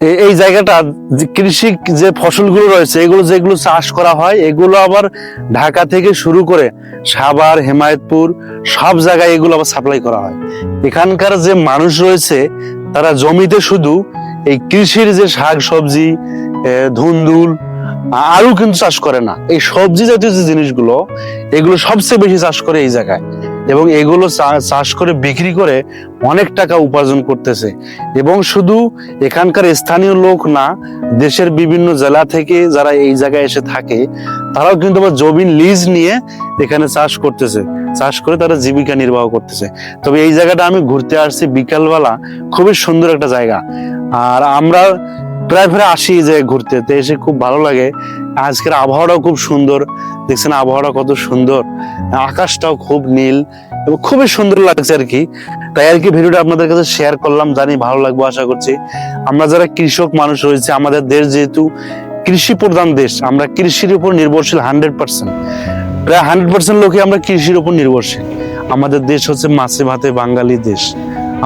এই জায়গাটা কৃষি যে ফসলগুলো রয়েছে, এগুলো যেগুলো চাষ করা হয়, এগুলো আবার ঢাকা থেকে শুরু করে সাভার, হেমায়তপুর, সব জায়গায় এগুলো আবার সাপ্লাই করা হয়। এখানকার যে মানুষ রয়েছে, তারা জমিতে শুধু এই কৃষির যে শাক সবজি ধুন্দুল আলু কিন্তু চাষ করে না। এই সবজি জাতীয় যে জিনিসগুলো, এগুলো সবচেয়ে বেশি চাষ করে এই জায়গায়। এবং এগুলো চাষ করে বিক্রি করে অনেক টাকা উপার্জন করতেছে। এবং শুধু এখানকার স্থানীয় লোক না, দেশের বিভিন্ন জেলা থেকে যারা এই জায়গায় এসে থাকে, তারাও কিন্তু আবার জমিন লিজ নিয়ে এখানে চাষ করতেছে। চাষ করে তারা জীবিকা নির্বাহ করতেছে। তবে এই জায়গাটা আমি ঘুরতে আসছি বিকালবেলা। খুবই সুন্দর একটা জায়গা। আর আমরা প্রায় প্রায় আসি যে ঘুরতে। তো এসে খুব ভালো লাগে। আজকের আবহাওয়াটাও খুব সুন্দর। দেখছেন আবহাওয়াটা কত সুন্দর। আকাশটাও খুব নীল এবং খুবই সুন্দর লাগছে আর কি। তাই আর কি ভিডিওটা আপনাদের কাছে শেয়ার করলাম, জানি ভালো লাগবে আশা করছি। আমরা যারা কৃষক মানুষ রয়েছে, আমাদের দেশ যেহেতু কৃষি প্রধান দেশ, আমরা কৃষির উপর নির্ভরশীল হান্ড্রেড পার্সেন্ট। প্রায় হান্ড্রেড পার্সেন্ট লোকই আমরা কৃষির উপর নির্ভরশীল। আমাদের দেশ হচ্ছে মাছে ভাতে বাঙালি দেশ।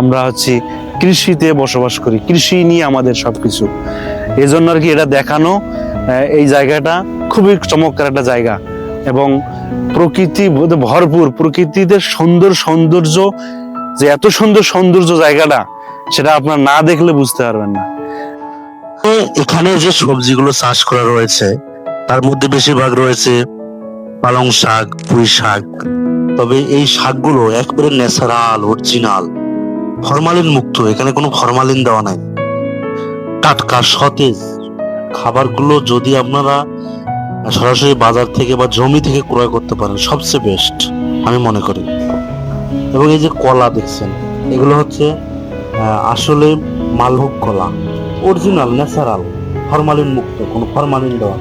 আমরা হচ্ছে কৃষিতে বসবাস করি, কৃষি নিয়ে আমাদের সবকিছু। এই জন্য আর কি এটা দেখানো এই জায়গাটা খুবই চমৎকার একটা জায়গা। এবং প্রকৃতি ভরপুর প্রকৃতিতে সুন্দর সৌন্দর্য, যে এত সুন্দর সৌন্দর্য জায়গাটা, সেটা আপনার না দেখলে বুঝতে পারবেন না। এখানে যে সবজিগুলো চাষ করা রয়েছে, তার মধ্যে বেশিরভাগ রয়েছে পালং শাক, পুঁই শাক। তবে এই শাকগুলো একবারে ন্যাচারাল, অরিজিনাল ফরমালিন মুক্ত এখানে কোনো ফরমালিন দেওয়া নাই। টাটকা, সতেজ। খাবারগুলো যদি আপনারা সরাসরি বাজার থেকে বা জমি থেকে ক্রয় করতে পারেন, সবচেয়ে বেস্ট আমি মনে করি। এবং এই যে কলা দেখছেন, এগুলো হচ্ছে আসলে মালভোগ কলা অরিজিনাল ন্যাচারাল ফরমালিন মুক্ত, কোনো ফরমালিন দেওয়া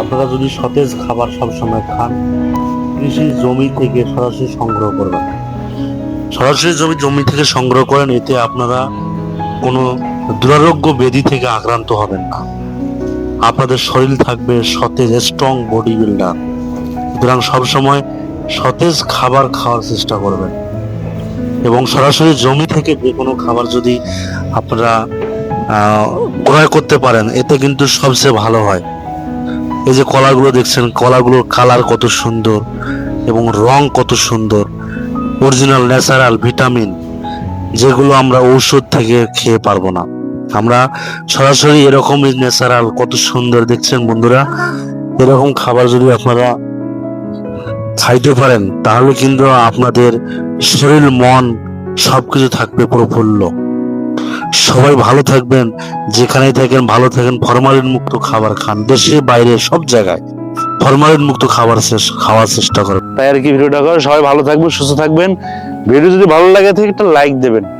আপনারা যদি সতেজ খাবার সবসময় খান, কৃষি জমি থেকে সরাসরি সংগ্রহ করবেন। সরাসরি জমি জমি থেকে সংগ্রহ করেন, এতে আপনারা কোনো দুরারোগ্য ব্যাধি থেকে আক্রান্ত হবেন না। আপনাদের শরীর থাকবে সতেজ স্ট্রং বডি বিল্ডার সুতরাং সবসময় সতেজ খাবার খাওয়ার চেষ্টা করবেন। এবং সরাসরি জমি থেকে যে কোনো খাবার যদি আপনারা ক্রয় করতে পারেন, এতে কিন্তু সবচেয়ে ভালো হয়। এই যে কলাগুলো দেখছেন, কলাগুলোর কালার কত সুন্দর এবং রং কত সুন্দর। অরিজিনাল ন্যাচারাল ভিটামিন যেগুলো আমরা ঔষধ থেকে খেয়ে পারব না। আমরা সরাসরি এরকমই ন্যাচারাল কত সুন্দর দেখছেন বন্ধুরা? এরকম খাবার যদি আপনারা খাইতে পারেন, তাহলে কিন্তু আপনাদের শরীর, মন সবকিছু থাকবে প্রফুল্ল। সবাই ভালো থাকবেন, যেখানেই থাকেন ভালো থাকেন ফরমালিন মুক্ত খাবার খান। দেশে, বাইরে, সব জায়গায় ফরমালিন মুক্ত খাবার শেষ- খাওয়ার চেষ্টা করবেন তাই আর কি, ভিডিওটা করে সবাই ভালো থাকবেন, সুস্থ থাকবেন। ভিডিও যদি ভালো লাগে থাকে, একটা লাইক দেবেন।